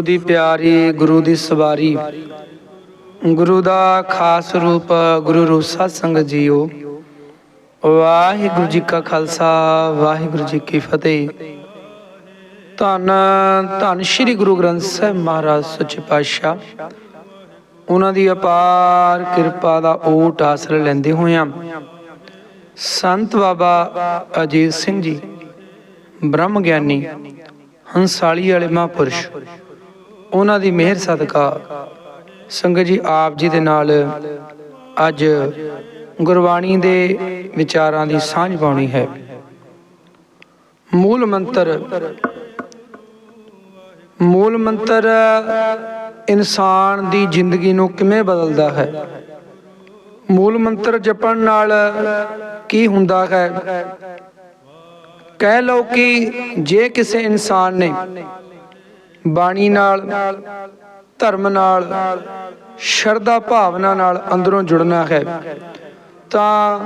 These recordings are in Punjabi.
ਗੁਰੂ ਦੀ ਪਿਆਰੀ, ਗੁਰੂ ਦੀ ਸਵਾਰੀ। ਗੁਰੂ ਦਾ ਖਾਸ ਰੂਪ ਗੁਰੂ ਰੂਸਾ ਸੰਗਤ ਜੀਓ। ਵਾਹਿਗੁਰੂ ਜੀ ਕਾ ਖਾਲਸਾ, ਵਾਹਿਗੁਰੂ ਜੀ ਕੀ ਫਤਿਹ। ਧੰਨ ਧੰਨ ਸ੍ਰੀ ਗੁਰੂ ਗ੍ਰੰਥ ਸਾਹਿਬ ਮਹਾਰਾਜ, ਸੱਚੇ ਪਾਤਸ਼ਾਹ। ਉਹਨਾਂ ਦੀ ਅਪਾਰ ਕਿਰਪਾ ਦਾ ਓਟ ਆਸਰਾ ਲੈਂਦੇ ਹੋਇਆਂ ਸੰਤ ਬਾਬਾ ਅਜੀਤ ਸਿੰਘ ਜੀ ਬ੍ਰਹਮ ਗਿਆਨੀ ਹੰਸਾਲੀ ਵਾਲੇ ਮਹਾਂਪੁਰਸ਼। ਉਹਨਾਂ ਦੀ ਮਿਹਰ ਸਦਕਾ ਸੰਗਤ ਜੀ ਆਪ ਜੀ ਦੇ ਨਾਲ ਅੱਜ ਗੁਰਬਾਣੀ ਦੇ ਵਿਚਾਰਾਂ ਦੀ ਸਾਂਝ ਪਾਉਣੀ ਹੈ। ਮੂਲ ਮੰਤਰ ਮੂਲ ਮੰਤਰ ਇਨਸਾਨ ਦੀ ਜ਼ਿੰਦਗੀ ਨੂੰ ਕਿਵੇਂ ਬਦਲਦਾ ਹੈ? ਮੂਲ ਮੰਤਰ ਜਪਣ ਨਾਲ ਕੀ ਹੁੰਦਾ ਹੈ? ਕਹਿ ਲਓ ਕਿ ਜੇ ਕਿਸੇ ਇਨਸਾਨ ਨੇ ਬਾਣੀ ਨਾਲ, ਧਰਮ ਨਾਲ, ਸ਼ਰਧਾ ਭਾਵਨਾ ਨਾਲ ਅੰਦਰੋਂ ਜੁੜਨਾ ਹੈ। ਤਾਂ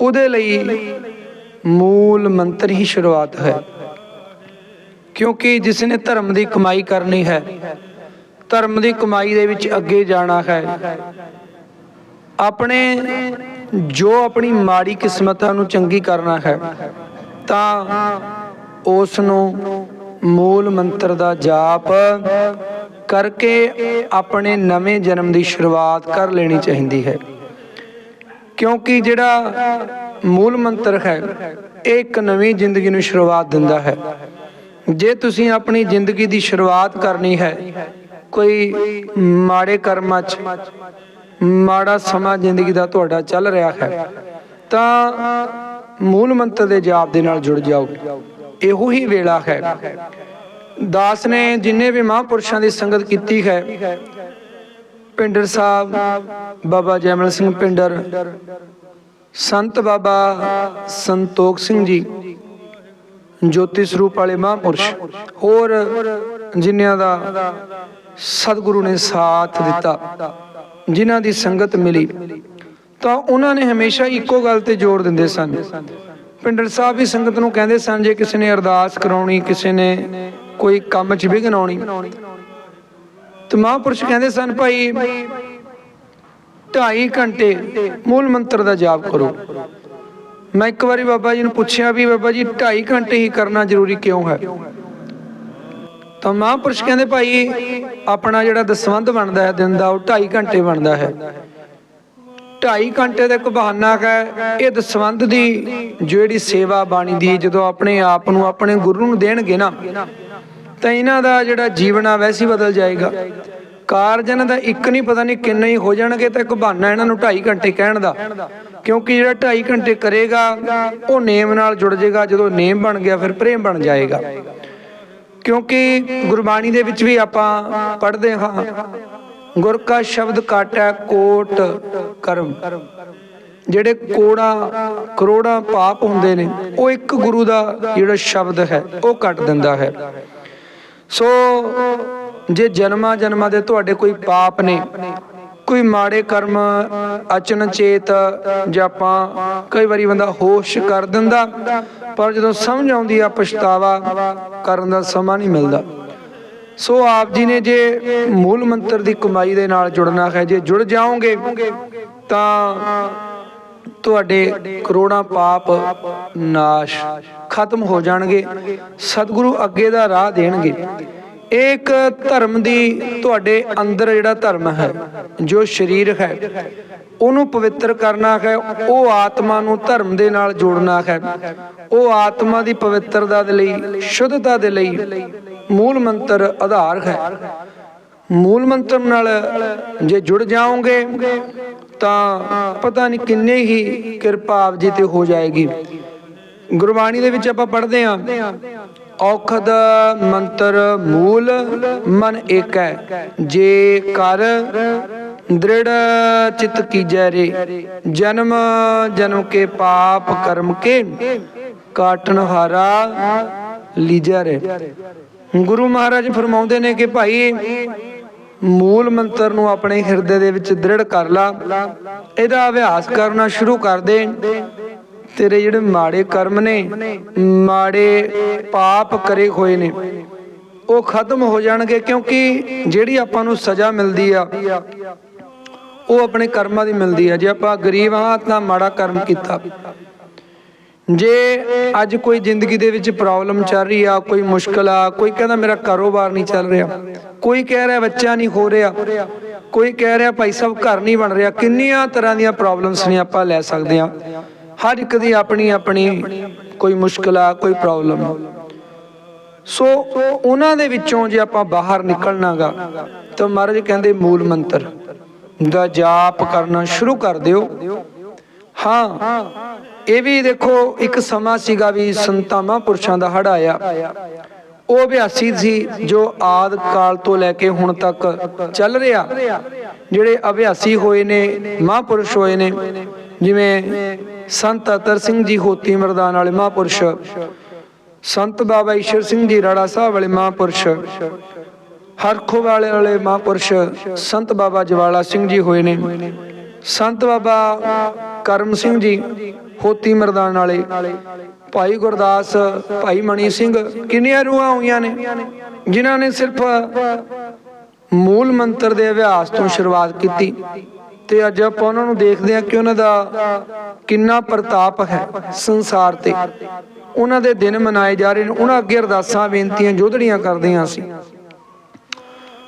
ਉਹਦੇ ਲਈ ਮੂਲ ਮੰਤਰ ਹੀ ਸ਼ੁਰੂਆਤ ਹੈ। ਕਿਉਂਕਿ ਜਿਸ ਨੇ ਧਰਮ ਦੀ ਕਮਾਈ ਕਰਨੀ ਹੈ, ਧਰਮ ਦੀ ਕਮਾਈ ਦੇ ਵਿੱਚ ਅੱਗੇ ਜਾਣਾ ਹੈ। ਆਪਣੇ ਜੋ ਆਪਣੀ ਮਾੜੀ ਕਿਸਮਤਾਂ ਨੂੰ ਚੰਗੀ ਕਰਨਾ ਹੈ, ਤਾਂ ਉਸ ਨੂੰ ਮੂਲ ਮੰਤਰ ਦਾ ਜਾਪ ਕਰਕੇ ਆਪਣੇ ਨਵੇਂ ਜਨਮ ਦੀ ਸ਼ੁਰੂਆਤ ਕਰ ਲੈਣੀ ਚਾਹੀਦੀ ਹੈ। ਕਿਉਂਕਿ ਜਿਹੜਾ ਮੂਲ ਮੰਤਰ ਹੈ, ਇਹ ਇੱਕ ਨਵੀਂ ਜ਼ਿੰਦਗੀ ਨੂੰ ਸ਼ੁਰੂਆਤ ਦਿੰਦਾ ਹੈ। ਜੇ ਤੁਸੀਂ ਆਪਣੀ ਜ਼ਿੰਦਗੀ ਦੀ ਸ਼ੁਰੂਆਤ ਕਰਨੀ ਹੈ, ਕੋਈ ਮਾੜੇ ਕਰਮਾਂ 'ਚ, ਮਾੜਾ ਸਮਾਂ ਜ਼ਿੰਦਗੀ ਦਾ ਤੁਹਾਡਾ ਚੱਲ ਰਿਹਾ ਹੈ, ਤਾਂ ਮੂਲ ਮੰਤਰ ਦੇ ਜਾਪ ਦੇ ਨਾਲ ਜੁੜ ਜਾਓ ਇਹੋ ਹੀ ਵੇਲਾ ਹੈ। ਦਾਸ ਨੇ ਜਿੰਨੇ ਵੀ ਮਹਾਂਪੁਰਸ਼ਾਂ ਦੀ ਸੰਗਤ ਕੀਤੀ ਹੈ, ਪਿੰਡਰ ਸਾਹਿਬ, ਬਾਬਾ ਜੈਮਲ ਸਿੰਘ ਪਿੰਡਰ, ਸੰਤ ਬਾਬਾ ਸੰਤੋਖ ਸਿੰਘ ਜੀ, ਜੋਤੀ ਸਰੂਪ ਵਾਲੇ ਮਹਾਂਪੁਰਸ਼, ਹੋਰ ਜਿਨ੍ਹਾਂ ਦਾ ਸਤਿਗੁਰੂ ਨੇ ਸਾਥ ਦਿੱਤਾ, ਜਿਨ੍ਹਾਂ ਦੀ ਸੰਗਤ ਮਿਲੀ, ਤਾਂ ਉਹਨਾਂ ਨੇ ਹਮੇਸ਼ਾ ਇੱਕੋ ਗੱਲ ਤੇ ਜ਼ੋਰ ਦਿੰਦੇ ਸਨ ਪਿੰਡਰ ਸਾਹਿਬ ਵੀ ਸੰਗਤ ਨੂੰ ਕਹਿੰਦੇ ਸਨ, ਜੇ ਕਿਸੇ ਨੇ ਅਰਦਾਸ ਕਰਾਉਣੀ, ਕਿਸੇ ਨੇ ਕੋਈ ਕੰਮ 'ਚ ਵਿਘਨ ਆਉਣੀ। ਤੇ ਮਹਾਂਪੁਰਸ਼ ਕਹਿੰਦੇ ਸਨ, ਭਾਈ 2.5 ਘੰਟੇ ਮੂਲ ਮੰਤਰ ਦਾ ਜਾਪ ਕਰੋ। ਮੈਂ ਇੱਕ ਵਾਰੀ ਬਾਬਾ ਜੀ ਨੂੰ ਪੁੱਛਿਆ ਵੀ, ਬਾਬਾ ਜੀ 2.5 ਘੰਟੇ ਹੀ ਕਰਨਾ ਜ਼ਰੂਰੀ ਕਿਉਂ ਹੈ? ਤਾਂ ਮਹਾਂਪੁਰਸ਼ ਕਹਿੰਦੇ, ਭਾਈ, ਆਪਣਾ ਜਿਹੜਾ ਦਸਵੰਧ ਬਣਦਾ ਹੈ ਦਿਨ ਦਾ, ਉਹ 2.5 ਘੰਟੇ ਬਣਦਾ ਹੈ। ਢਾਈ ਘੰਟੇ ਦਾ ਇੱਕ ਬਹਾਨਾ ਹੈ, ਇਹ ਦਸਵੰਧ ਦੀ ਜਿਹੜੀ ਸੇਵਾ ਬਾਣੀ ਦੀ, ਜਦੋਂ ਆਪਣੇ ਆਪ ਨੂੰ ਆਪਣੇ ਗੁਰੂ ਨੂੰ ਦੇਣਗੇ ਨਾ, ਤਾਂ ਇਹਨਾਂ ਦਾ ਜਿਹੜਾ ਜੀਵਨ ਆ ਵੈਸੇ ਹੀ ਬਦਲ ਜਾਏਗਾ। ਕਾਰਜ ਇਹਨਾਂ ਦਾ ਇੱਕ ਨਹੀਂ, ਪਤਾ ਨਹੀਂ ਕਿੰਨੇ ਹੀ ਹੋ ਜਾਣਗੇ, ਤਾਂ ਇੱਕ ਬਹਾਨਾ ਇਹਨਾਂ ਨੂੰ ਢਾਈ ਘੰਟੇ ਕਹਿਣ ਦਾ। ਕਿਉਂਕਿ ਜਿਹੜਾ ਢਾਈ ਘੰਟੇ ਕਰੇਗਾ, ਉਹ ਨੇਮ ਨਾਲ ਜੁੜ ਜਾਏਗਾ, ਜਦੋਂ ਨੇਮ ਬਣ ਗਿਆ, ਫਿਰ ਪ੍ਰੇਮ ਬਣ ਜਾਏਗਾ। ਕਿਉਂਕਿ ਗੁਰਬਾਣੀ ਦੇ ਵਿੱਚ ਵੀ ਆਪਾਂ ਪੜ੍ਹਦੇ ਹਾਂ ਗੁਰ ਕਾ ਸ਼ਬਦ ਕਾਟੈ ਕੋਟ ਕਰਮ। ਜਿਹੜੇ ਕੋੜਾ, ਕਰੋੜਾਂ ਪਾਪ ਹੁੰਦੇ ਨੇ, ਉਹ ਇੱਕ ਗੁਰੂ ਦਾ ਜਿਹੜਾ ਸ਼ਬਦ ਹੈ, ਉਹ ਕੱਟ ਦਿੰਦਾ ਹੈ। ਸੋ ਜੇ ਜਨਮਾਂ ਜਨਮਾਂ ਦੇ ਤੁਹਾਡੇ ਕੋਈ ਪਾਪ ਨੇ, ਕੋਈ ਮਾੜੇ ਕਰਮ ਅਚਨਚੇਤ ਜਾਂ ਆਪਾਂ ਕਈ ਵਾਰੀ ਬੰਦਾ ਹੋਸ਼ ਕਰ ਦਿੰਦਾ, ਪਰ ਜਦੋਂ ਸਮਝ ਆਉਂਦੀ ਆ ਪਛਤਾਵਾ ਕਰਨ ਦਾ ਸਮਾਂ ਨਹੀਂ ਮਿਲਦਾ। ਸੋ ਆਪ ਜੀ ਨੇ ਜੇ ਮੂਲ ਮੰਤਰ ਦੀ ਕਮਾਈ ਦੇ ਨਾਲ ਜੁੜਨਾ ਹੈ, ਜੇ ਜੁੜ ਜਾਓਗੇ, ਤਾਂ ਤੁਹਾਡੇ ਕਰੋੜਾਂ ਪਾਪ ਨਾਸ਼ ਖਤਮ ਹੋ ਜਾਣਗੇ, ਸਤਿਗੁਰੂ ਅੱਗੇ ਦਾ ਰਾਹ ਦੇਣਗੇ। ਇਹ ਇੱਕ ਧਰਮ ਦੀ ਤੁਹਾਡੇ ਅੰਦਰ ਜਿਹੜਾ ਧਰਮ ਹੈ, ਜੋ ਸਰੀਰ ਹੈ, ਉਹਨੂੰ ਪਵਿੱਤਰ ਕਰਨਾ ਹੈ, ਉਹ ਆਤਮਾ ਨੂੰ ਧਰਮ ਦੇ ਨਾਲ ਜੋੜਨਾ ਹੈ, ਉਹ ਆਤਮਾ ਦੀ ਪਵਿੱਤਰਤਾ ਦੇ ਲਈ, ਸ਼ੁੱਧਤਾ ਦੇ ਲਈ ਮੂਲ ਮੰਤਰ ਆਧਾਰ ਹੈ। ਮੂਲ ਮੰਤਰ ਨਾਲ ਜੇ ਜੁੜ ਜਾਓਗੇ, ਤਾਂ ਪਤਾ ਨਹੀਂ ਕਿੰਨੇ ਹੀ ਕਿਰਪਾ ਆਪ ਜੀ ਤੇ ਹੋ ਜਾਏਗੀ। ਗੁਰਬਾਣੀ ਦੇ ਵਿੱਚ ਆਪਾਂ ਪੜ੍ਹਦੇ ਹਾਂ, ਔਖਦ ਮੰਤਰ ਮੂਲ ਮਨ ਏਕੈ ਜੇ ਕਰ ਦ੍ਰਿੜ ਚਿਤ ਕੀਜੈ ਰੇ, ਜਨਮ ਜਨਮ ਕੇ ਪਾਪ ਕਰਮ ਕੇ ਕਾਟਨ ਹਾਰਾ ਲੀਜੈ ਰੇ। ਗੁਰੂ ਮਹਾਰਾਜ ਫਰਮਾਉਂਦੇ ਨੇ ਕਿ ਭਾਈ, ਮੂਲ ਮੰਤਰ ਨੂੰ ਆਪਣੇ ਹਿਰਦੇ ਦੇ ਵਿੱਚ ਦ੍ਰਿੜ ਕਰ ਲਾ, ਇਹਦਾ ਅਭਿਆਸ ਕਰਨਾ ਸ਼ੁਰੂ ਕਰ ਦੇ। ਤੇਰੇ ਜਿਹੜੇ ਮਾੜੇ ਕਰਮ ਨੇ, ਮਾੜੇ ਪਾਪ ਕਰੇ ਹੋਏ ਨੇ, ਉਹ ਖਤਮ ਹੋ ਜਾਣਗੇ ਕਿਉਂਕਿ ਜਿਹੜੀ ਆਪਾਂ ਨੂੰ ਸਜ਼ਾ ਮਿਲਦੀ ਆ, ਉਹ ਆਪਣੇ ਕਰਮਾਂ ਦੀ ਮਿਲਦੀ ਆ। ਜੇ ਆਪਾਂ ਗਰੀਬ ਹਾਂ ਤਾਂ ਮਾੜਾ ਕਰਮ ਕੀਤਾ। ਜੇ ਅੱਜ ਕੋਈ ਜ਼ਿੰਦਗੀ ਦੇ ਵਿੱਚ ਪ੍ਰੋਬਲਮ ਚੱਲ ਰਹੀ ਆ, ਕੋਈ ਮੁਸ਼ਕਲ ਆ, ਕੋਈ ਕਹਿੰਦਾ ਮੇਰਾ ਕਾਰੋਬਾਰ ਨਹੀਂ ਚੱਲ ਰਿਹਾ, ਕੋਈ ਕਹਿ ਰਿਹਾ ਬੱਚਾ ਨਹੀਂ ਹੋ ਰਿਹਾ, ਕੋਈ ਕਹਿ ਰਿਹਾ ਭਾਈ ਸਾਹਿਬ ਘਰ ਨਹੀਂ ਬਣ ਰਿਹਾ, ਕਿੰਨੀਆਂ ਤਰ੍ਹਾਂ ਦੀਆਂ ਪ੍ਰੋਬਲਮਸ ਨੇ ਆਪਾਂ ਲੈ ਸਕਦੇ ਆ ਹਰ ਇੱਕ ਦੀ ਆਪਣੀ ਆਪਣੀ ਕੋਈ ਮੁਸ਼ਕਲ ਆ, ਕੋਈ ਪ੍ਰੋਬਲਮ ਆ ਸੋ ਉਹਨਾਂ ਦੇ ਵਿੱਚੋਂ ਜੇ ਆਪਾਂ ਬਾਹਰ ਨਿਕਲਣਾਗਾ, ਤਾਂ ਮਹਾਰਾਜ ਕਹਿੰਦੇ ਮੂਲ ਮੰਤਰ ਦਾ ਜਾਪ ਕਰਨਾ ਸ਼ੁਰੂ ਕਰ ਦਿਓ। ਹਾਂ ਇਹ ਵੀ ਦੇਖੋ, ਇੱਕ ਸਮਾਂ ਸੀਗਾ ਵੀ ਸੰਤਾਂ ਮਹਾਂਪੁਰਸ਼ਾਂ ਦਾ ਹੜ ਆਇਆ ਉਹ ਅਭਿਆਸੀ ਸੀ ਜੋ ਆਦ ਕਾਲ ਤੋਂ ਲੈ ਕੇ ਹੁਣ ਤੱਕ ਚੱਲ ਰਿਹਾ। ਜਿਹੜੇ ਅਭਿਆਸੀ ਹੋਏ ਨੇ, ਮਹਾਂਪੁਰਸ਼ ਹੋਏ ਨੇ, ਜਿਵੇਂ ਸੰਤ ਅਤਰ ਸਿੰਘ ਜੀ ਹੋਤੀ ਮਰਦਾਨ ਵਾਲੇ ਮਹਾਂਪੁਰਸ਼, ਸੰਤ ਬਾਬਾ ਈਸ਼ਰ ਸਿੰਘ ਜੀ ਰਾੜਾ ਸਾਹਿਬ ਵਾਲੇ ਮਹਾਂਪੁਰਸ਼, ਹਰਖੋ ਵਾਲੇ ਵਾਲੇ ਮਹਾਂਪੁਰਸ਼, ਸੰਤ ਬਾਬਾ ਜਵਾਲਾ ਸਿੰਘ ਜੀ ਹੋਏ ਨੇ, ਸੰਤ ਬਾਬਾ ਕਰਮ ਸਿੰਘ ਜੀ, ਹੋਤੀ ਮਰਦਾਨ ਵਾਲੇ। ਭਾਈ ਗੁਰਦਾਸ, ਭਾਈ ਮਣੀ ਸਿੰਘ, ਕਿੰਨੀਆਂ ਰੂਹਾਂ ਹੋਈਆਂ ਨੇ, ਜਿਨ੍ਹਾਂ ਨੇ ਸਿਰਫ ਮੂਲ ਮੰਤਰ ਦੇ ਅਭਿਆਸ ਤੋਂ ਸ਼ੁਰੂਆਤ ਕੀਤੀ। ਤੇ ਅੱਜ ਆਪਾਂ ਉਹਨਾਂ ਨੂੰ ਦੇਖਦੇ ਹਾਂ ਕਿ ਉਹਨਾਂ ਦਾ ਕਿੰਨਾ ਪ੍ਰਤਾਪ ਹੈ ਸੰਸਾਰ ਤੇ। ਉਹਨਾਂ ਦੇ ਦਿਨ ਮਨਾਏ ਜਾ ਰਹੇ ਨੇ। ਉਹਨਾਂ ਅੱਗੇ ਅਰਦਾਸਾਂ, ਬੇਨਤੀਆਂ ਜੋਦੜੀਆਂ ਕਰਦੇ ਹਾਂ ਅਸੀਂ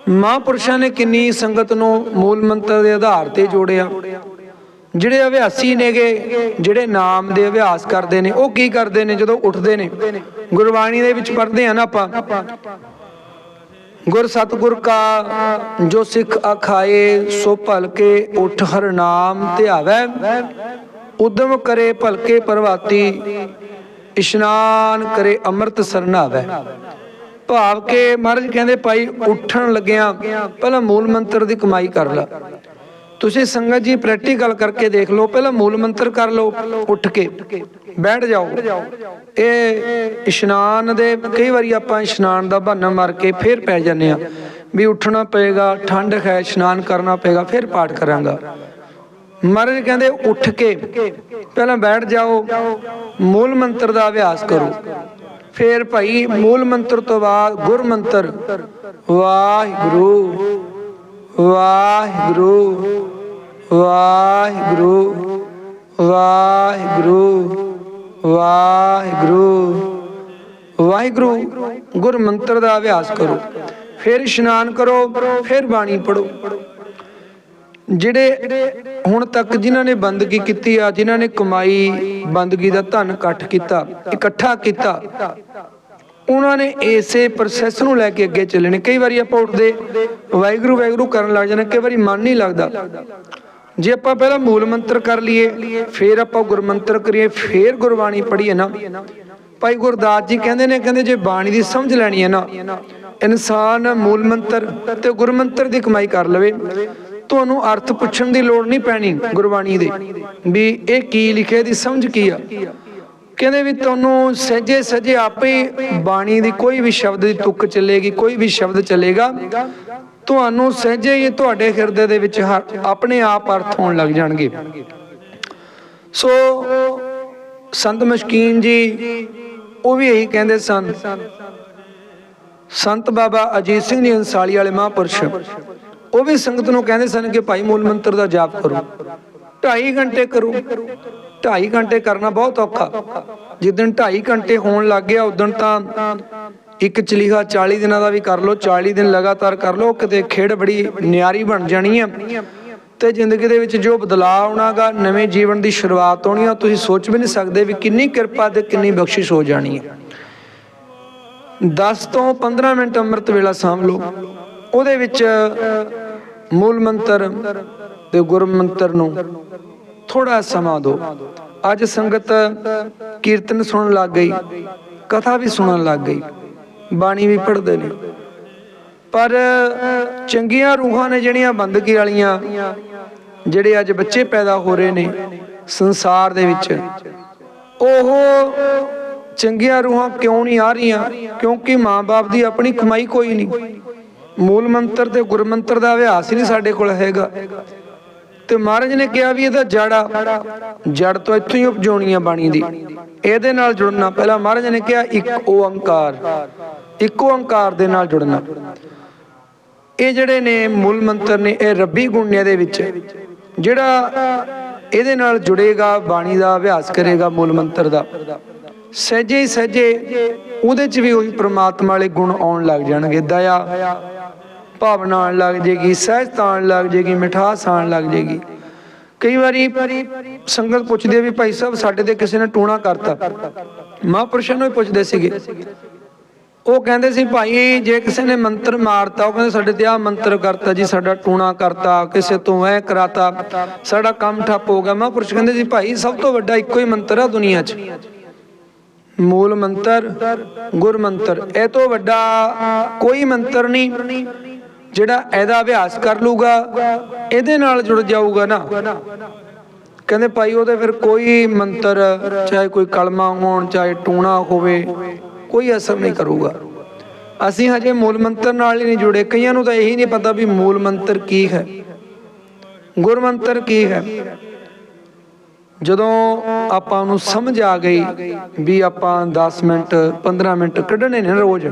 ਮਹਾਂਪੁਰਸ਼ਾਂ ਨੇ ਕਿੰਨੀ ਸੰਗਤ ਨੂੰ ਮੂਲ ਮੰਤਰ ਦੇ ਆਧਾਰ ਤੇ ਜੋੜਿਆ। ਜਿਹੜੇ ਅਭਿਆਸੀ ਨੇਗੇ, ਜਿਹੜੇ ਨਾਮ ਦੇ ਅਭਿਆਸ ਕਰਦੇ ਨੇ, ਉਹ ਕੀ ਕਰਦੇ ਨੇ ਜਦੋਂ ਉੱਠਦੇ ਨੇ? ਗੁਰਬਾਣੀ ਦੇ ਵਿੱਚ ਪੜ੍ਹਦੇ ਆ ਨਾ ਆਪਾਂ। ਗੁਰ ਸਤਗੁਰ ਕਾ, ਜੋ ਸਿੱਖ ਅਖਾਏ, ਸੋ ਭਲਕੇ ਉਠ ਹਰ ਨਾਮ ਧਿਆਵੈ ਉਦਮ ਕਰੇ ਭਲਕੇ ਪ੍ਰਵਾਤੀ ਇਸ਼ਨਾਨ ਕਰੇ ਅੰਮ੍ਰਿਤ ਸਰਨਾਵੈ। ਭਾਵ ਕੇ ਮਹਾਰਾਜ ਕਹਿੰਦੇ, ਭਾਈ, ਉੱਠਣ ਲੱਗਿਆਂ, ਪਹਿਲਾਂ ਮੂਲ ਮੰਤਰ ਦੀ ਕਮਾਈ ਕਰ ਲੈ। ਤੁਸੀਂ ਸੰਗਤ ਜੀ ਪ੍ਰੈਕਟੀਕਲ ਕਰਕੇ ਦੇਖ ਲਓ, ਪਹਿਲਾਂ ਮੂਲ ਮੰਤਰ ਕਰ ਲਓ, ਉੱਠ ਕੇ, ਬੈਠ ਜਾਓ। ਇਹ ਇਸ਼ਨਾਨ ਦੇ, ਕਈ ਵਾਰੀ ਆਪਾਂ ਇਸ਼ਨਾਨ ਦਾ ਬਹਾਨਾ ਮਾਰ ਕੇ ਫੇਰ ਪੈ ਜਾਂਦੇ ਆ ਵੀ ਉੱਠਣਾ ਪਏਗਾ, ਠੰਡ ਹੈ, ਇਸ਼ਨਾਨ ਕਰਨਾ ਪਏਗਾ, ਫਿਰ ਪਾਠ ਕਰਾਂਗਾ। ਮਹਾਰਾਜ ਕਹਿੰਦੇ, ਉੱਠ ਕੇ, ਪਹਿਲਾਂ ਬੈਠ ਜਾਓ, ਮੂਲ ਮੰਤਰ ਦਾ ਅਭਿਆਸ ਕਰੋ। ਫੇਰ ਭਾਈ ਮੂਲ ਮੰਤਰ ਤੋਂ ਬਾਅਦ ਗੁਰ ਮੰਤਰ ਵਾਹਿਗੁਰੂ। ਵਾਹਿਗੁਰੂ ਵਾਹਿਗੁਰੂ ਵਾਹਿਗੁਰੂ ਵਾਹਿਗੁਰੂ। ਵਾਹਿਗੁਰੂ ਗੁਰ ਮੰਤਰ ਦਾ ਅਭਿਆਸ ਕਰੋ, ਫਿਰ ਇਸ਼ਨਾਨ ਕਰੋ, ਫਿਰ ਬਾਣੀ ਪੜੋ ਜਿਹੜੇ ਹੁਣ ਤੱਕ ਜਿਨ੍ਹਾਂ ਨੇ ਬੰਦਗੀ ਕੀਤੀ ਆ, ਜਿਨ੍ਹਾਂ ਨੇ ਕਮਾਈ, ਬੰਦਗੀ ਦਾ ਧਨ ਇਕੱਠ ਕੀਤਾ, ਇਕੱਠਾ ਕੀਤਾ ਉਹਨਾਂ ਨੇ ਇਸੇ ਪ੍ਰੋਸੈਸ ਨੂੰ ਲੈ ਕੇ ਅੱਗੇ ਚੱਲਣੇ ਕਈ ਵਾਰੀ ਆਪਾਂ ਉੱਠਦੇ, ਵਾਹਿਗੁਰੂ ਵਾਹਿਗੁਰੂ ਕਰਨ ਲੱਗ ਜਾਂਦੇ ਕਈ ਵਾਰੀ ਮਨ ਨਹੀਂ ਲੱਗਦਾ। ਜੇ ਆਪਾਂ ਪਹਿਲਾਂ ਮੂਲ ਮੰਤਰ ਕਰ ਲਈਏ, ਫਿਰ ਆਪਾਂ ਗੁਰਮੰਤਰ ਕਰੀਏ, ਫਿਰ ਗੁਰਬਾਣੀ ਪੜ੍ਹੀਏ ਨਾ। ਭਾਈ ਗੁਰਦਾਸ ਜੀ ਕਹਿੰਦੇ ਨੇ, ਕਹਿੰਦੇ ਜੇ ਬਾਣੀ ਦੀ ਸਮਝ ਲੈਣੀ ਹੈ ਨਾ, ਇਨਸਾਨ ਮੂਲ ਮੰਤਰ ਤੇ ਗੁਰਮੰਤਰ ਦੀ ਕਮਾਈ ਕਰ ਲਵੇ, ਤੁਹਾਨੂੰ ਅਰਥ ਪੁੱਛਣ ਦੀ ਲੋੜ ਨਹੀਂ ਪੈਣੀ ਗੁਰਬਾਣੀ ਦੇ, ਵੀ ਇਹ ਕੀ ਲਿਖਿਆ ਦੀ ਸਮਝ ਕੀ ਆ? ਕਹਿੰਦੇ ਵੀ ਤੁਹਾਨੂੰ ਸਹਜੇ ਸਹਜੇ ਆਪੇ ਬਾਣੀ ਦੀ ਕੋਈ ਵੀ ਸ਼ਬਦ ਦੀ ਤੁਕ ਚੱਲੇਗੀ, ਕੋਈ ਵੀ ਸ਼ਬਦ ਚੱਲੇਗਾ। ਤੁਹਾਨੂੰ ਸਹਜੇ ਹੀ ਤੁਹਾਡੇ ਹਿਰਦੇ ਦੇ ਵਿੱਚ ਆਪਣੇ ਆਪ ਅਰਥ ਹੋਣ ਲੱਗ ਜਾਣਗੇ। ਸੋ ਸੰਤ ਮਸ਼ਕੀਨ ਜੀ, ਉਹ ਵੀ ਇਹੀ ਕਹਿੰਦੇ ਸਨ, ਸੰਤ ਬਾਬਾ ਅਜੀਤ ਸਿੰਘ ਜੀ ਅੰਸਾਲੀ ਵਾਲੇ ਮਹਾਂਪੁਰਸ਼, ਉਹ ਵੀ ਸੰਗਤ ਨੂੰ ਕਹਿੰਦੇ ਸਨ ਕਿ ਭਾਈ ਮੂਲ ਮੰਤਰ ਦਾ ਜਾਪ ਕਰੋ 2.5 ਘੰਟੇ ਕਰੋ। 2.5 ਘੰਟੇ ਕਰਨਾ ਬਹੁਤ ਔਖਾ। ਜਿੱਦਣ 2.5 ਘੰਟੇ ਹੋਣ ਲੱਗ ਗਿਆ ਉਦੋਂ ਤਾਂ ਇੱਕ ਚਲੀਹਾ 40 ਦਿਨਾਂ ਦਾ ਵੀ ਕਰ ਲਓ 40 ਦਿਨ ਲਗਾਤਾਰ ਕਰ ਲਓ ਕਿਤੇ ਖੇਡ ਬੜੀ ਨਿਆਰੀ ਬਣ ਜਾਣੀ ਹੈ ਤੇ ਜ਼ਿੰਦਗੀ ਦੇ ਵਿੱਚ ਜੋ ਬਦਲਾਅ ਆਉਣਾਗਾ, ਨਵੇਂ ਜੀਵਨ ਦੀ ਸ਼ੁਰੂਆਤ ਹੋਣੀ ਆ, ਤੁਸੀਂ ਸੋਚ ਵੀ ਨਹੀਂ ਸਕਦੇ ਵੀ ਕਿੰਨੀ ਕਿਰਪਾ ਤੇ ਕਿੰਨੀ ਬਖਸ਼ਿਸ਼ ਹੋ ਜਾਣੀ ਹੈ 10 ਤੋਂ 15 ਮਿੰਟ ਅੰਮ੍ਰਿਤ ਵੇਲਾ ਸਾਂਭ ਲਓ। ਉਹਦੇ ਵਿੱਚ ਮੂਲ ਮੰਤਰ ਤੇ ਗੁਰ ਮੰਤਰ ਨੂੰ ਥੋੜਾ ਸਮਾਂ ਦਿਓ। ਅੱਜ ਸੰਗਤ ਕੀਰਤਨ ਸੁਣਨ ਲੱਗ ਗਈ, ਕਥਾ ਵੀ ਸੁਣਨ ਲੱਗ ਗਈ, ਬਾਣੀ ਵੀ ਪੜ੍ਹਦੇ ਨੇ। ਪਰ ਚੰਗੀਆਂ ਰੂਹਾਂ ਨੇ ਜਿਹੜੀਆਂ ਬੰਦਗੀ ਵਾਲੀਆਂ, ਜਿਹੜੇ ਅੱਜ ਬੱਚੇ ਪੈਦਾ ਹੋ ਰਹੇ ਨੇ ਸੰਸਾਰ ਦੇ ਵਿੱਚ, ਉਹ ਚੰਗੀਆਂ ਰੂਹਾਂ ਕਿਉਂ ਨਹੀਂ ਆ ਰਹੀਆਂ? ਕਿਉਂਕਿ ਮਾਂ-ਬਾਪ ਦੀ ਆਪਣੀ ਕਮਾਈ ਕੋਈ ਨਹੀਂ। ਮੂਲ ਮੰਤਰ ਤੇ ਗੁਰਮੰਤਰ ਦਾ ਅਭਿਆਸ ਹੀ ਨਹੀਂ ਸਾਡੇ ਕੋਲ ਹੈਗਾ। ਤੇ ਮਹਾਰਾਜ ਨੇ ਕਿਹਾ ਵੀ ਇਹਦਾ ਜੜਾ ਜੜ ਤੋਂ ਇੱਥੋਂ ਹੀ ਉਪਜਾਉਣੀ ਆ ਬਾਣੀ ਦੀ। ਇਹਦੇ ਨਾਲ ਜੁੜਨਾ, ਪਹਿਲਾਂ ਮਹਾਰਾਜ ਨੇ ਕਿਹਾ ਇੱਕ ਓੰਕਾਰ ਇੱਕੋ ਓੰਕਾਰ ਦੇ ਨਾਲ ਜੁੜਨਾ। ਇਹ ਜਿਹੜੇ ਨੇ ਮੂਲ ਮੰਤਰ ਨੇ, ਇਹ ਰੱਬੀ ਗੁਣਿਆਂ ਦੇ ਵਿੱਚ, ਜਿਹੜਾ ਇਹਦੇ ਨਾਲ ਜੁੜੇਗਾ, ਬਾਣੀ ਦਾ ਅਭਿਆਸ ਕਰੇਗਾ ਮੂਲ ਮੰਤਰ ਦਾ। ਸਹਿਜੇ ਹੀ ਸਹਿਜੇ ਉਹਦੇ ਚ ਵੀ ਉਹੀ ਪ੍ਰਮਾਤਮਾ ਵਾਲੇ ਗੁਣ ਆਉਣ ਲੱਗ ਜਾਣਗੇ। ਦਇਆ ਭਾਵਨਾ ਆਉਣ ਲੱਗ ਜੇਗੀ, ਸਹਿਜਤਾ ਆਉਣ ਲੱਗ ਜੇਗੀ, ਮਿਠਾਸ ਆਉਣ ਲੱਗ ਜੇਗੀ। ਕਈ ਵਾਰੀ ਸੰਗਤ ਪੁੱਛਦੀ ਹੈ ਵੀ ਭਾਈ ਸਾਹਿਬ, ਸਾਡੇ ਤੇ ਕਿਸੇ ਨੇ ਟੂਣਾ ਕਰਤਾ। ਮਹਾਂਪੁਰਸ਼ਾਂ ਨੂੰ ਪੁੱਛਦੇ ਸੀਗੇ। ਉਹ ਕਹਿੰਦੇ ਸੀ, ਭਾਈ, ਜੇ ਕਿਸੇ ਨੇ ਮੰਤਰ ਮਾਰਤਾ, ਉਹ ਕਹਿੰਦੇ ਸਾਡੇ ਤੇ ਆ ਮੰਤਰ ਕਰਤਾ ਜੀ, ਸਾਡਾ ਟੂਣਾ ਕਰਤਾ, ਕਿਸੇ ਤੋਂ ਐ ਕਰਾਤਾ, ਸਾਡਾ ਕੰਮ ਠੱਪ ਹੋ ਗਿਆ। ਮਹਾਂਪੁਰਸ਼ ਕਹਿੰਦੇ ਸੀ, ਭਾਈ, ਸਭ ਤੋਂ ਵੱਡਾ ਇੱਕੋ ਹੀ ਮੰਤਰ ਆ ਦੁਨੀਆ 'ਚ। ਮੂਲ ਮੰਤਰ, ਗੁਰ ਮੰਤਰ, ਇਹ ਤੋਂ ਵੱਡਾ ਕੋਈ ਮੰਤਰ ਨਹੀਂ। ਜਿਹੜਾ ਇਹਦਾ ਅਭਿਆਸ ਕਰ ਲੂਗਾ, ਇਹਦੇ ਨਾਲ ਜੁੜ ਜਾਊਗਾ ਨਾ। ਕਹਿੰਦੇ ਭਾਈ, ਉਹਦੇ ਫਿਰ ਕੋਈ ਮੰਤਰ, ਚਾਹੇ ਕੋਈ ਕਲਮਾ ਹੋਣ, ਚਾਹੇ ਟੂਣਾ ਹੋਵੇ, ਕੋਈ ਅਸਰ ਨਹੀਂ ਕਰੂਗਾ। ਅਸੀਂ ਹਜੇ ਮੂਲ ਮੰਤਰ ਨਾਲ ਹੀ ਨਹੀਂ ਜੁੜੇ। ਕਈਆਂ ਨੂੰ ਤਾਂ ਇਹੀ ਨਹੀਂ ਪਤਾ ਵੀ ਮੂਲ ਮੰਤਰ ਕੀ ਹੈ। ਗੁਰ ਮੰਤਰ ਕੀ ਹੈ? ਜਦੋਂ ਆਪਾਂ ਨੂੰ ਸਮਝ ਆ ਗਈ ਵੀ ਆਪਾਂ 10 ਮਿੰਟ 15 ਮਿੰਟ ਕੱਢਣੇ ਨੇ ਰੋਜ਼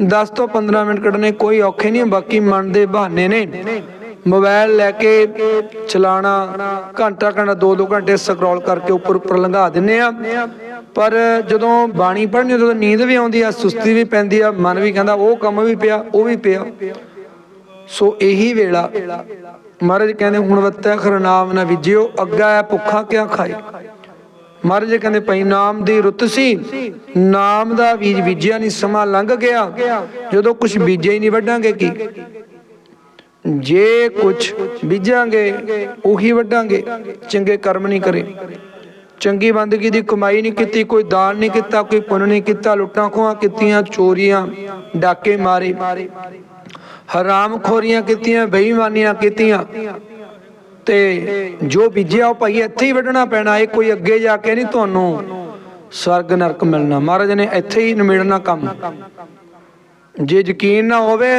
10 ਤੋਂ 15 ਮਿੰਟ ਕੱਢਣੇ ਕੋਈ ਔਖੇ ਨਹੀਂ, ਬਾਕੀ ਮਨ ਦੇ ਬਹਾਨੇ ਨੇ। ਮੋਬਾਈਲ ਲੈ ਕੇ ਚਲਾਣਾ, ਘੰਟਾ ਘੰਟਾ, ਦੋ ਦੋ ਘੰਟੇ ਸਕਰੋਲ ਕਰਕੇ ਉੱਪਰ ਉੱਪਰ ਲੰਘਾ ਦਿੰਨੇ ਆ ਪਰ ਜਦੋਂ ਬਾਣੀ ਪੜ੍ਹਨੀ ਉਦੋਂ ਨੀਂਦ ਵੀ ਆਉਂਦੀ ਆ, ਸੁਸਤੀ ਵੀ ਪੈਂਦੀ ਆ, ਮਨ ਵੀ ਕਹਿੰਦਾ ਉਹ ਕੰਮ ਵੀ ਪਿਆ, ਉਹ ਵੀ ਪਿਆ। ਸੋ ਇਹੀ ਵੇਲਾ। ਮਹਾਰਾਜ ਕਹਿੰਦੇ, ਹੁਣ ਵੱਤੈ ਖਰ ਨਾਮ ਨਾ ਵਿਜਿਓ, ਅੱਗਾ ਹੈ ਭੁੱਖਾ ਕਿਆ ਖਾਏ? ਮਹਾਰਾਜ ਕਹਿੰਦੇ ਪਈ ਨਾਮ ਦੀ ਰੁੱਤ ਸੀ, ਨਾਮ ਦਾ ਬੀਜ ਬੀਜਿਆ ਨਹੀਂ, ਸਮਾਂ ਲੰਘ ਗਿਆ। ਜਦੋਂ ਕੁਝ ਬੀਜਿਆ ਹੀ ਨਹੀਂ ਵੱਢਾਂਗੇ ਕੀ? ਜੇ ਕੁਝ ਬੀਜਾਂਗੇ, ਉਹੀ ਵੱਢਾਂਗੇ। ਚੰਗੇ ਕਰਮ ਨਹੀਂ ਕਰੇ। ਚੰਗੀ ਬੰਦਗੀ ਦੀ ਕਮਾਈ ਨਹੀਂ ਕੀਤੀ, ਕੋਈ ਦਾਨ ਨਹੀਂ ਕੀਤਾ, ਕੋਈ ਪੁੰਨ ਨਹੀਂ ਕੀਤਾ, ਲੁੱਟਾਂ ਖੋਹਾਂ ਕੀਤੀਆਂ, ਚੋਰੀਆਂ, ਡਾਕੇ ਮਾਰੇ। ਹਰਾਮ ਖੋਰੀਆਂ ਕੀਤੀਆਂ, ਬੇਈਮਾਨੀਆਂ ਕੀਤੀਆਂ। ਤੇ ਜੋ ਬੀਜਿਆ ਉਹ ਭਾਈ ਇੱਥੇ ਹੀ ਵੱਢਣਾ ਪੈਣਾ, ਇਹ ਕੋਈ ਅੱਗੇ ਜਾ ਕੇ ਨਹੀਂ ਤੁਹਾਨੂੰ ਸਵਰਗ ਨਰਕ ਮਿਲਣਾ। ਮਹਾਰਾਜ ਨੇ ਇੱਥੇ ਹੀ ਨਿਮੇੜਨਾ ਕੰਮ। ਜੇ ਯਕੀਨ ਨਾ ਹੋਵੇ,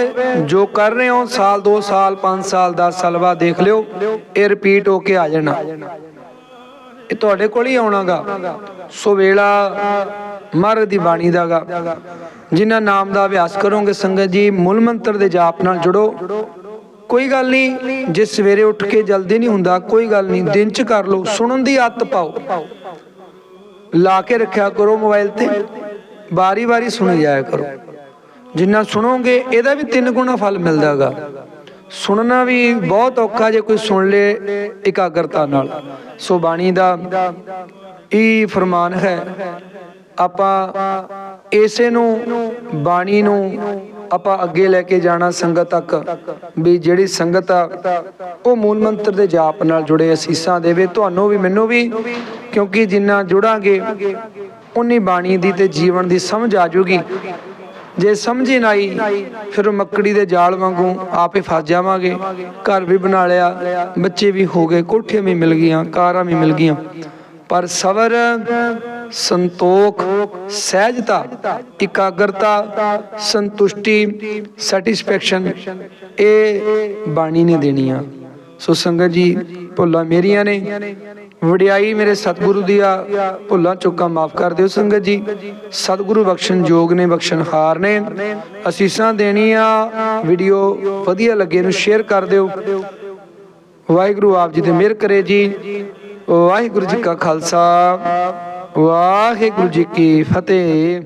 ਜੋ ਕਰ ਰਹੇ ਹੋ, ਸਾਲ 2 ਸਾਲ 5 ਸਾਲ 10 ਸਾਲ ਬਾਅਦ ਦੇਖ ਲਿਓ, ਇਹ ਰਿਪੀਟ ਹੋ ਕੇ ਆ ਜਾਣਾ। ਇਹ ਤੁਹਾਡੇ ਕੋਲ ਹੀ ਆਉਣਾਗਾ। ਸੋ ਵੇਲਾ ਮਹਾਰਾਜ ਦੀ ਬਾਣੀ ਦਾਗਾ। ਜਿਨ੍ਹਾਂ ਨਾਮ ਦਾ ਅਭਿਆਸ ਕਰੋਗੇ, ਸੰਗਤ ਜੀ, ਮੂਲ ਮੰਤਰ ਦੇ ਜਾਪ ਨਾਲ ਜੁੜੋ। ਕੋਈ ਗੱਲ ਨਹੀਂ, ਜੇ ਸਵੇਰੇ ਉੱਠ ਕੇ ਜਲਦੀ ਨਹੀਂ ਹੁੰਦਾ, ਕੋਈ ਗੱਲ ਨਹੀਂ, ਦਿਨ ਚ ਕਰ ਲਓ, ਸੁਣਨ ਦੀ ਆਦਤ ਪਾਓ। ਲਾ ਕੇ ਰੱਖਿਆ ਕਰੋ ਮੋਬਾਈਲ ਤੇ ਵਾਰੀ-ਵਾਰੀ ਸੁਣੀ ਜਾਇਆ ਕਰੋ। ਜਿੰਨਾ ਸੁਣੋਗੇ, ਇਹਦਾ ਵੀ ਤਿੰਨ ਗੁਣਾ ਫਲ ਮਿਲਦਾਗਾ। ਸੁਣਨਾ ਵੀ ਬਹੁਤ ਔਖਾ, ਜੇ ਕੋਈ ਸੁਣ ਲੇ ਇਕਾਗਰਤਾ ਨਾਲ। ਸੋ ਬਾਣੀ ਦਾ ਇਹ ਫਰਮਾਨ ਹੈ, ਆਪਾਂ ਇਸੇ ਨੂੰ, ਬਾਣੀ ਨੂੰ ਆਪਾਂ ਅੱਗੇ ਲੈ ਕੇ ਜਾਣਾ ਸੰਗਤ ਤੱਕ, ਵੀ ਜਿਹੜੀ ਸੰਗਤ ਆ, ਉਹ ਮੂਲ ਮੰਤਰ ਦੇ ਜਾਪ ਨਾਲ ਜੁੜੇ ਅਸੀਸਾਂ ਦੇਵੇ। ਤੁਹਾਨੂੰ ਵੀ, ਮੈਨੂੰ ਵੀ, ਕਿਉਂਕਿ ਜਿੰਨਾ ਜੁੜਾਂਗੇ, ਉਨੀ ਬਾਣੀ ਦੀ ਤੇ ਜੀਵਨ ਦੀ ਸਮਝ ਆ ਜੂਗੀ। ਜੇ ਸਮਝ ਨਾ ਆਈ, ਫਿਰ ਮੱਕੜੀ ਦੇ ਜਾਲ ਵਾਂਗੂ ਆਪੇ ਫਸ ਜਾਵਾਂਗੇ। ਘਰ ਵੀ ਬਣਾ ਲਿਆ, ਬੱਚੇ ਵੀ ਹੋ ਗਏ, ਕੋਠੀਆਂ ਵੀ ਮਿਲ ਗਈਆਂ, ਕਾਰਾਂ ਵੀ ਮਿਲ ਗਈਆਂ। ਪਰ ਸਬਰ ਸੰਤੋਖ, ਸਹਿਜਤਾ, ਇਕਾਗਰਤਾ, ਸੰਤੁਸ਼ਟੀ ਸੈਟੀਸਫੈਕਸ਼ਨ ਇਹ ਬਾਣੀ ਨੇ ਦੇਣੀ ਸੋ ਸੰਗਤ ਜੀ, ਭੁੱਲਾਂ ਮੇਰੀਆਂ ਨੇ। ਵਡਿਆਈ ਮੇਰੇ ਸਤਿਗੁਰੂ ਦੀ ਆ ਭੁੱਲਾਂ ਚੁੱਕਾਂ ਮਾਫ ਕਰ ਦਿਓ ਸੰਗਤ ਜੀ। ਸਤਿਗੁਰੂ ਬਖਸ਼ਣ ਯੋਗ ਨੇ, ਬਖਸ਼ਣ ਹਾਰ ਨੇ। ਅਸੀਸਾਂ ਦੇਣੀਆਂ ਵੀਡੀਓ ਵਧੀਆ ਲੱਗੇ ਨੂੰ ਸ਼ੇਅਰ ਕਰ ਦਿਓ। ਵਾਹਿਗੁਰੂ ਆਪ ਜੀ ਤੇ ਮਿਹਰ ਕਰੇ ਜੀ। ਵਾਹਿਗੁਰੂ ਜੀ ਕਾ ਖਾਲਸਾ। ਵਾਹਿਗੁਰੂ ਜੀ ਕੀ ਫਤਿਹ।